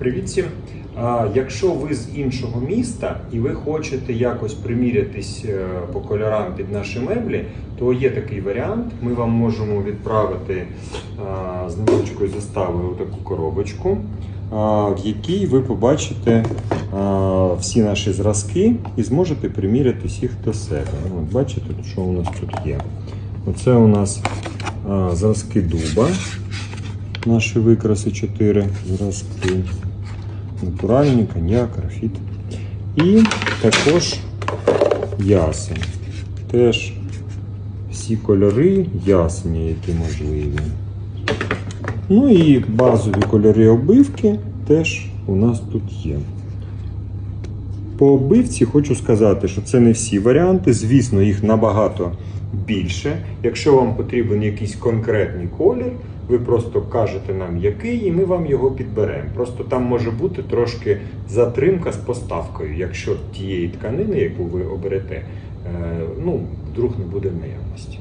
Привіт всім! Якщо ви з іншого міста і ви хочете якось примірятись е, по кольорам під наші меблі, то є такий варіант. Ми вам можемо відправити з невеличкою заставою таку коробочку, в якій ви побачите всі наші зразки і зможете примірятись їх до себе. От, бачите, що у нас тут є. Оце у нас зразки дуба. Наші викраси 4 зразки. Натуральний, коньяк, графіт. І також ясень. Теж всі кольори ясені, які можливі. Ну і базові кольори обивки теж у нас тут є. По обивці хочу сказати, що це не всі варіанти. Звісно, їх набагато більше. Якщо вам потрібен якийсь конкретний колір, ви просто кажете нам який, і ми вам його підберемо. Просто там може бути трошки затримка з поставкою, якщо тієї тканини, яку ви оберете, е, ну, вдруг не буде в наявності.